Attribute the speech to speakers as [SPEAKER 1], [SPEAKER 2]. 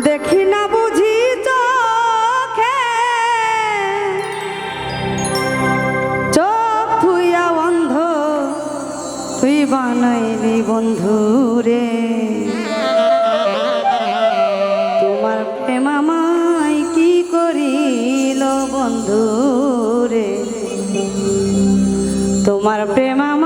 [SPEAKER 1] দেখি না বুঝি চোখে। চোখ থুইয়া অন্ধ, তুই বানাইলি বন্ধু রে। তোমার প্রেম কি করিল বন্ধু রে? তোমার প্রেমা